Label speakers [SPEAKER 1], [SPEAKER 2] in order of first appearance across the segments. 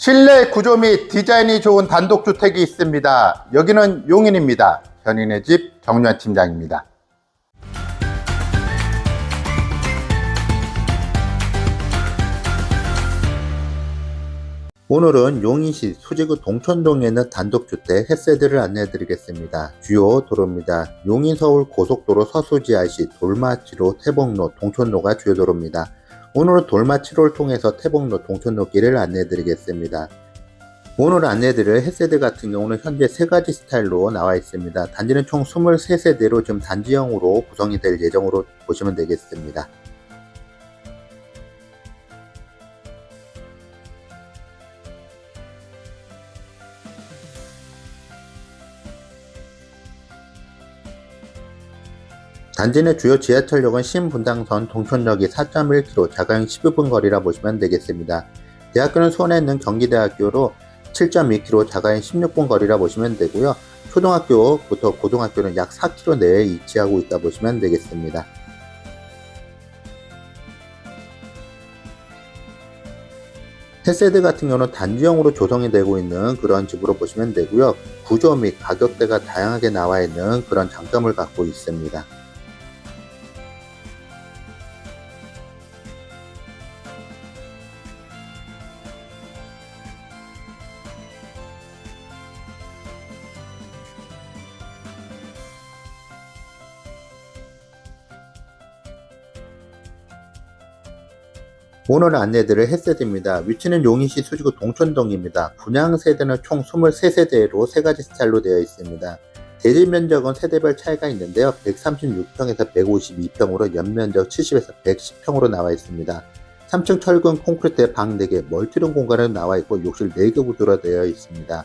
[SPEAKER 1] 실내 구조 및 디자인이 좋은 단독주택이 있습니다. 여기는 용인입니다. 현인의 집 정유한 팀장입니다. 오늘은 용인시 수지구 동천동에 있는 단독주택 햇세드를 안내해 드리겠습니다. 주요 도로입니다. 용인 서울 고속도로 서수지IC 돌마치로 태봉로 동천로가 주요 도로입니다. 오늘은 돌마치로를 통해서 태봉로 동천로 길을 안내해 드리겠습니다. 오늘 안내드릴 햇세드 같은 경우는 현재 세 가지 스타일로 나와 있습니다. 단지는 총 23세대로 지금 단지형으로 구성이 될 예정으로 보시면 되겠습니다. 단지 내 주요 지하철역은 신분당선 동천역이 4.1km, 자가용 12분 거리라 보시면 되겠습니다. 대학교는 수원에 있는 경기대학교로 7.2km, 자가용 16분 거리라 보시면 되고요. 초등학교부터 고등학교는 약 4km 내에 위치하고 있다 보시면 되겠습니다. 햇세드 같은 경우는 단지형으로 조성이 되고 있는 그런 집으로 보시면 되고요. 구조 및 가격대가 다양하게 나와 있는 그런 장점을 갖고 있습니다. 오늘 안내드릴 햇세드입니다. 위치는 용인시 수지구 동천동입니다. 분양 세대는 총 23세대로 3가지 스타일로 되어 있습니다. 대지 면적은 세대별 차이가 있는데요. 136평에서 152평으로 연면적 70에서 110평으로 나와 있습니다. 3층 철근 콘크리트에 방 4개, 멀티룸 공간으로 나와 있고 욕실 4개 구조로 되어 있습니다.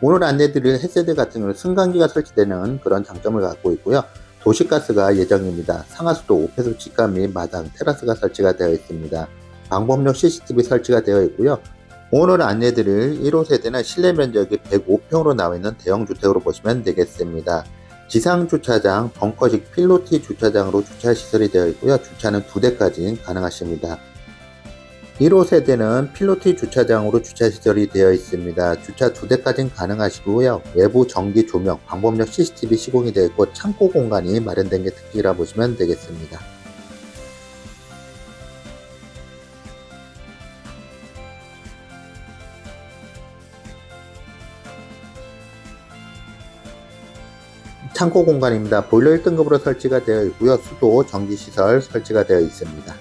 [SPEAKER 1] 오늘 안내드릴 햇세대 같은 경우는 승강기가 설치되는 그런 장점을 갖고 있고요. 도시가스가 예정입니다. 상하수도 5배수 직감 및 마당, 테라스가 설치가 되어 있습니다. 방범용 CCTV 설치가 되어 있고요. 오늘 안내드릴 1호 세대는 실내 면적이 105평으로 나와 있는 대형 주택으로 보시면 되겠습니다. 지상 주차장, 벙커식 필로티 주차장으로 주차 시설이 되어 있고요. 주차는 두 대까지 가능하십니다. 1호 세대는 필로티 주차장으로 주차 시설이 되어 있습니다. 주차 두 대까지는 가능하시고요. 외부 전기 조명, 방범용 CCTV 시공이 되어 있고 창고 공간이 마련된 게 특징이라 보시면 되겠습니다. 창고 공간입니다. 보일러 1등급으로 설치가 되어 있고요. 수도, 전기시설 설치가 되어 있습니다.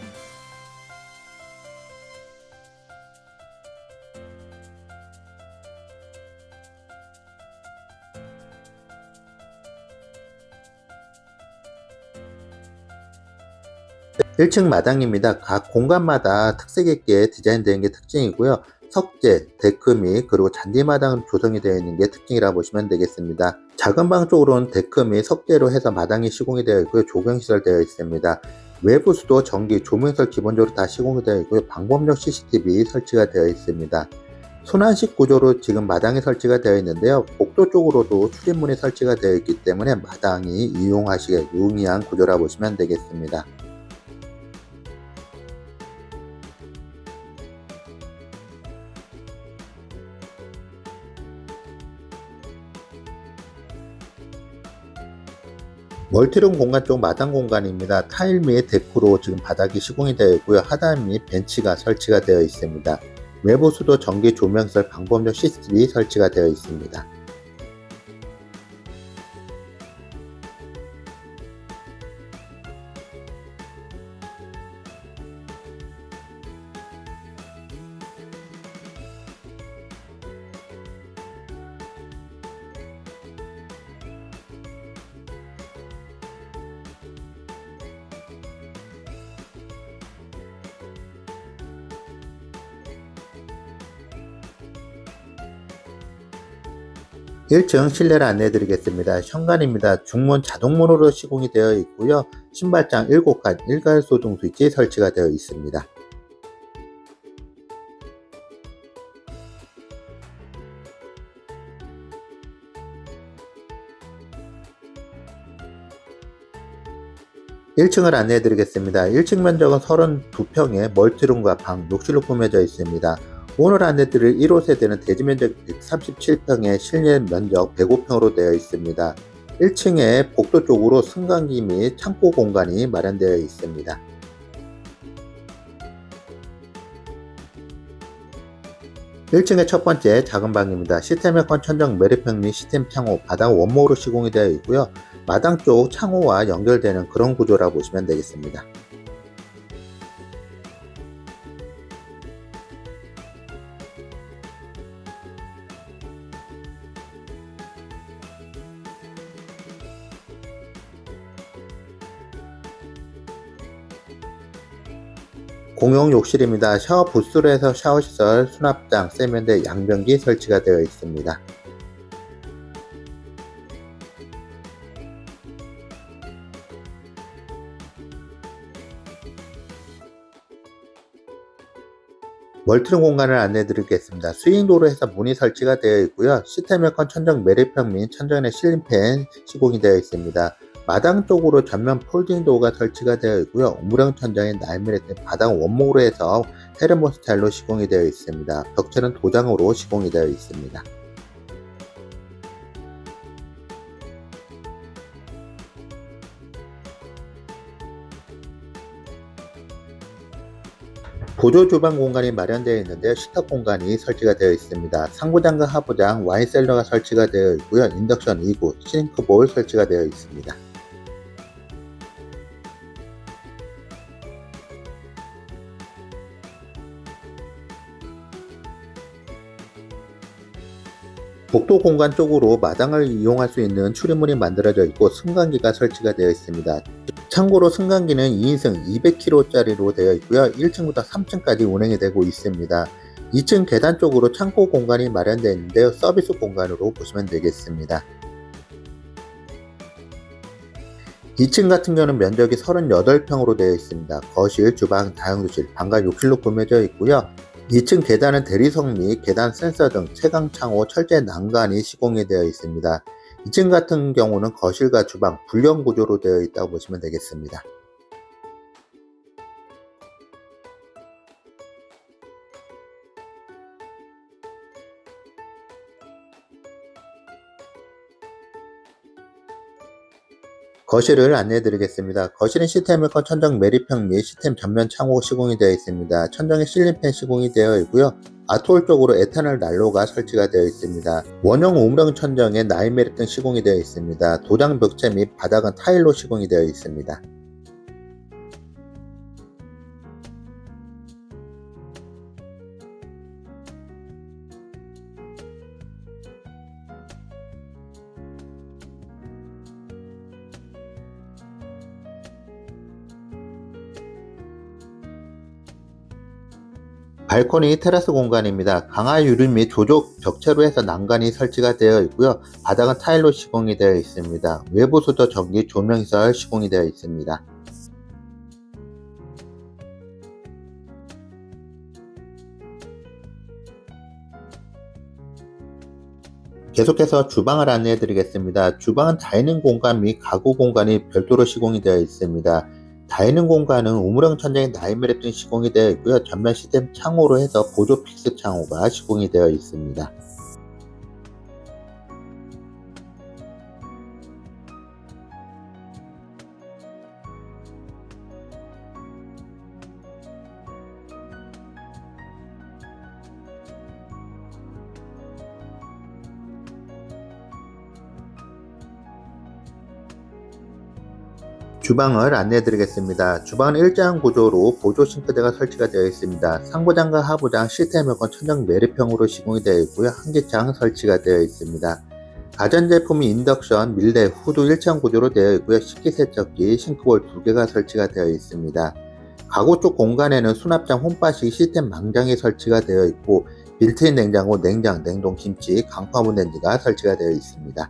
[SPEAKER 1] 일 1층 마당입니다. 각 공간마다 특색 있게 디자인되는 게 특징이고요. 석재, 데크 및 그리고 잔디마당은 조성이 되어 있는 게 특징이라 보시면 되겠습니다. 작은 방 쪽으로는 데크 및 석재로 해서 마당이 시공이 되어 있고요. 조경시설 되어 있습니다. 외부 수도, 전기, 조명설 기본적으로 다 시공이 되어 있고요. 방범용 CCTV 설치가 되어 있습니다. 순환식 구조로 지금 마당이 설치가 되어 있는데요. 복도 쪽으로도 출입문이 설치가 되어 있기 때문에 마당이 이용하시기에 용이한 구조라 보시면 되겠습니다. 멀티룸 공간 쪽 마당 공간입니다. 타일 및 데크로 지금 바닥이 시공이 되어 있고요. 하단 및 벤치가 설치가 되어 있습니다. 외부 수도 전기 조명설 방범용 CCTV 설치가 되어 있습니다. 1층 실내를 안내해 드리겠습니다. 현관입니다. 중문 자동문으로 시공이 되어 있고요. 신발장 7칸 일괄 소등 스위치 설치가 되어 있습니다. 1층을 안내해 드리겠습니다. 1층 면적은 32평에 멀티룸과 방, 욕실로 꾸며져 있습니다. 오늘 안내드릴 1호 세대는 대지 면적 137평에 실내 면적 105평으로 되어 있습니다. 1층에 복도 쪽으로 승강기 및 창고 공간이 마련되어 있습니다. 1층의 첫 번째 작은 방입니다. 시스템 에어컨 천정 매립형 및 시스템 창호, 바닥 원목으로 시공이 되어 있고요. 마당 쪽 창호와 연결되는 그런 구조라 보시면 되겠습니다. 공용 욕실입니다. 샤워 부스로 해서 샤워시설, 수납장, 세면대, 양변기 설치가 되어 있습니다. 멀티룸 공간을 안내 드리겠습니다. 스윙도로 해서 문이 설치가 되어 있고요. 시스템 에어컨 천정 매립형 및 천정에 실린팬 시공이 되어 있습니다. 마당 쪽으로 전면 폴딩 도어가 설치가 되어 있고요. 우무령 천장에 날미랬던 바닥 원목으로 해서 헤르모 스타일로 시공이 되어 있습니다. 벽체는 도장으로 시공이 되어 있습니다. 보조 주방 공간이 마련되어 있는데 식탁 공간이 설치가 되어 있습니다. 상부장과 하부장, 와인셀러가 설치가 되어 있고요. 인덕션 2구, 싱크볼 설치가 되어 있습니다. 복도 공간 쪽으로 마당을 이용할 수 있는 출입문이 만들어져 있고 승강기가 설치가 되어 있습니다. 참고로 승강기는 2인승 200kg짜리로 되어 있고요. 1층부터 3층까지 운행이 되고 있습니다. 2층 계단 쪽으로 창고 공간이 마련되어 있는데요. 서비스 공간으로 보시면 되겠습니다. 2층 같은 경우는 면적이 38평으로 되어 있습니다. 거실, 주방, 다용도실, 방과 욕실로 꾸며져 있고요. 2층 계단은 대리석 및 계단 센서 등 채광 창호 철제 난간이 시공이 되어 있습니다. 2층 같은 경우는 거실과 주방 불련 구조로 되어 있다고 보시면 되겠습니다. 거실을 안내해 드리겠습니다. 거실은 시스템 에어컨 천정 매립형 및 시스템 전면 창호 시공이 되어 있습니다. 천정에 실린팬 시공이 되어 있고요. 아톨 쪽으로 에탄올 난로가 설치가 되어 있습니다. 원형 우무령 천정에 나이메리 등 시공이 되어 있습니다. 도장 벽체 및 바닥은 타일로 시공이 되어 있습니다. 발코니 테라스 공간입니다. 강화 유리 및 조족 벽체로 해서 난간이 설치가 되어 있고요. 바닥은 타일로 시공이 되어 있습니다. 외부 수도 전기 조명시설 시공이 되어 있습니다. 계속해서 주방을 안내해 드리겠습니다. 주방은 다이닝 공간 및 가구 공간이 별도로 시공이 되어 있습니다. 다이닝 공간은 우물형 천장에 나이메랩 등 시공이 되어 있고요. 전면 시스템 창호로 해서 보조 픽스 창호가 시공이 되어 있습니다. 주방을 안내해 드리겠습니다. 주방은 일자형 구조로 보조 싱크대가 설치가 되어 있습니다. 상부장과 하부장 시스템 에어컨 천정 매립형으로 시공이 되어 있고요. 한기창 설치가 되어 있습니다. 가전제품이 인덕션, 밀대, 후드 일체형 구조로 되어 있고요. 식기세척기, 싱크볼 2개가 설치가 되어 있습니다. 가구 쪽 공간에는 수납장, 홈바식 시스템 망장이 설치가 되어 있고 빌트인 냉장고, 냉장, 냉동 김치, 강파문 렌즈가 설치가 되어 있습니다.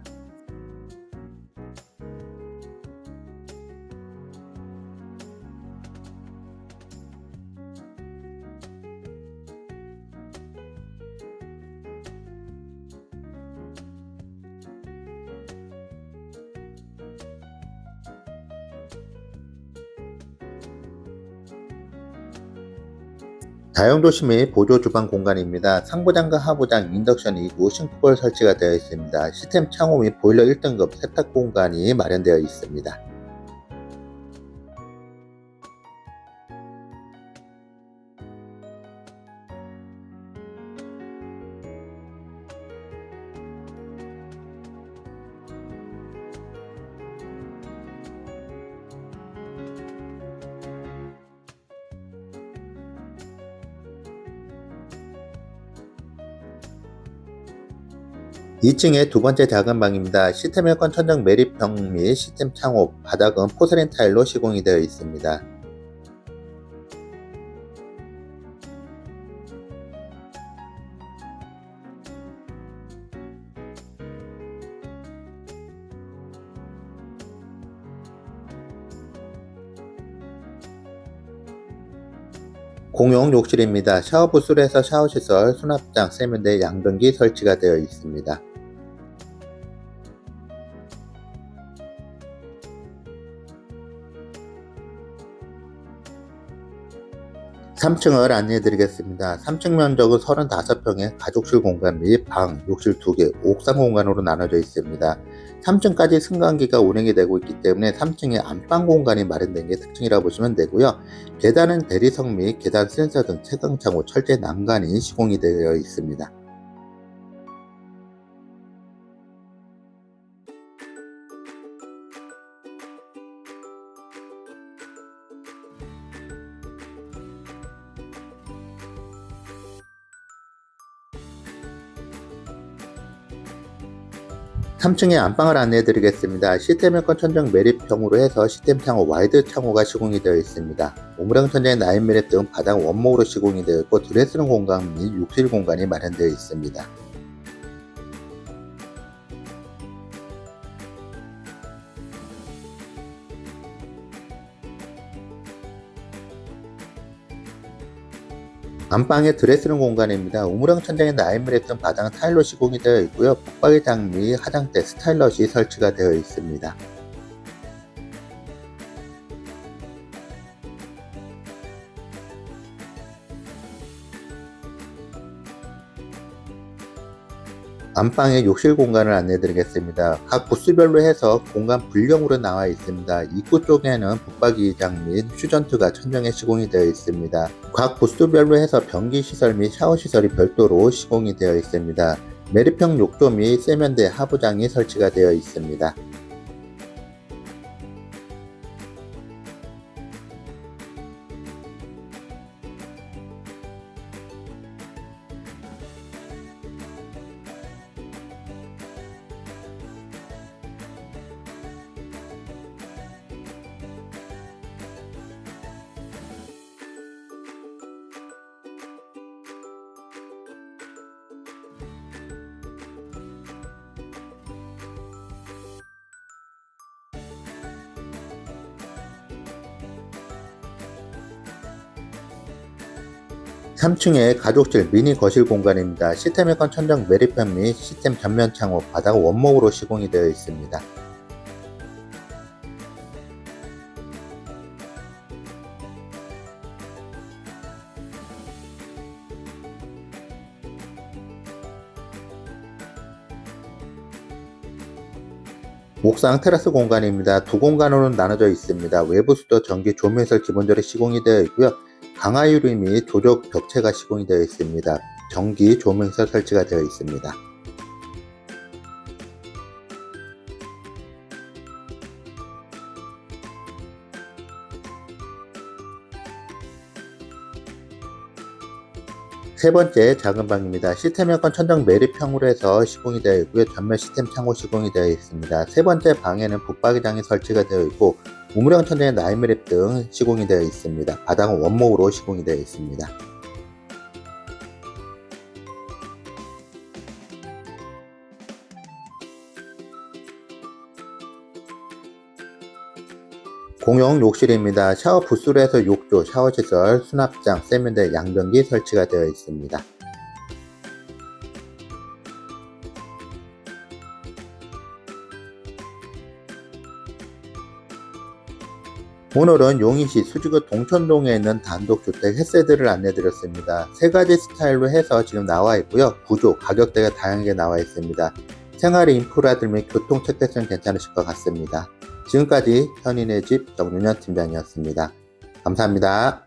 [SPEAKER 1] 다용도시 및 보조 주방 공간입니다. 상부장과 하부장, 인덕션 2구, 싱크볼 설치가 되어 있습니다. 시스템 창호 및 보일러 1등급 세탁 공간이 마련되어 있습니다. 2층의 두 번째 작은 방입니다. 시스템 에어컨 천정 매립형 및 시스템 창호, 바닥은 포세린 타일로 시공이 되어 있습니다. 공용 욕실입니다. 샤워 부스에서 샤워 시설, 수납장, 세면대, 양변기 설치가 되어 있습니다. 3층을 안내해 드리겠습니다. 3층 면적은 35평의 가족실 공간 및 방, 욕실 2개, 옥상 공간으로 나눠져 있습니다. 3층까지 승강기가 운행이 되고 있기 때문에 3층에 안방 공간이 마련된 게 특징이라고 보시면 되고요. 계단은 대리석 및 계단 센서 등 채광창호, 철제 난간이 시공이 되어 있습니다. 3층의 안방을 안내해 드리겠습니다. 시스템 에어컨 천정 매립형으로 해서 시스템 창호 와이드 창호가 시공이 되어 있습니다. 오므랑 천장의 나인 매립 등 바닥 원목으로 시공이 되어 있고 드레스룸 공간 및 욕실 공간이 마련되어 있습니다. 안방의 드레스룸 공간입니다. 우물형 천장에 나임을 했던 바닥은 타일로 시공이 되어 있고요. 붙박이장 및 화장대 스타일럿이 설치가 되어 있습니다. 안방의 욕실 공간을 안내 드리겠습니다. 각 부스별로 해서 공간 불령으로 나와 있습니다. 입구 쪽에는 붙박이장 및 휴전트가 천정에 시공이 되어 있습니다. 각 부스별로 해서 변기 시설 및 샤워 시설이 별도로 시공이 되어 있습니다. 매립형 욕조 및 세면대 하부장이 설치가 되어 있습니다. 3층의 가족실 미니 거실 공간입니다. 시스템 에컨 천장 매립편 및 시스템 전면 창호, 바닥 원목으로 시공이 되어 있습니다. 옥상 테라스 공간입니다. 두 공간으로 나눠져 있습니다. 외부 수도 전기 조매설 기본적으로 시공이 되어 있고요. 강화 유리 및 조적 벽체가 시공이 되어 있습니다. 전기 조명서 설치가 되어 있습니다. 세 번째 작은 방입니다. 시스템 에어컨 천정 매립형으로 해서 시공이 되어 있고요. 전면 시스템 창호 시공이 되어 있습니다. 세 번째 방에는 붙박이장이 설치가 되어 있고 우물형 천장에 나이매립 등 시공이 되어 있습니다. 바닥은 원목으로 시공이 되어 있습니다. 공용 욕실입니다. 샤워 부스로에서 욕조, 샤워 시설, 수납장, 세면대, 양변기 설치가 되어 있습니다. 오늘은 용인시 수직구 동천동에 있는 단독주택 햇세드를 안내드렸습니다. 세 가지 스타일로 해서 지금 나와 있고요. 구조, 가격대가 다양하게 나와 있습니다. 생활 인프라들 및 교통 체크성 괜찮으실 것 같습니다. 지금까지 현인의 집 정윤현 팀장이었습니다. 감사합니다.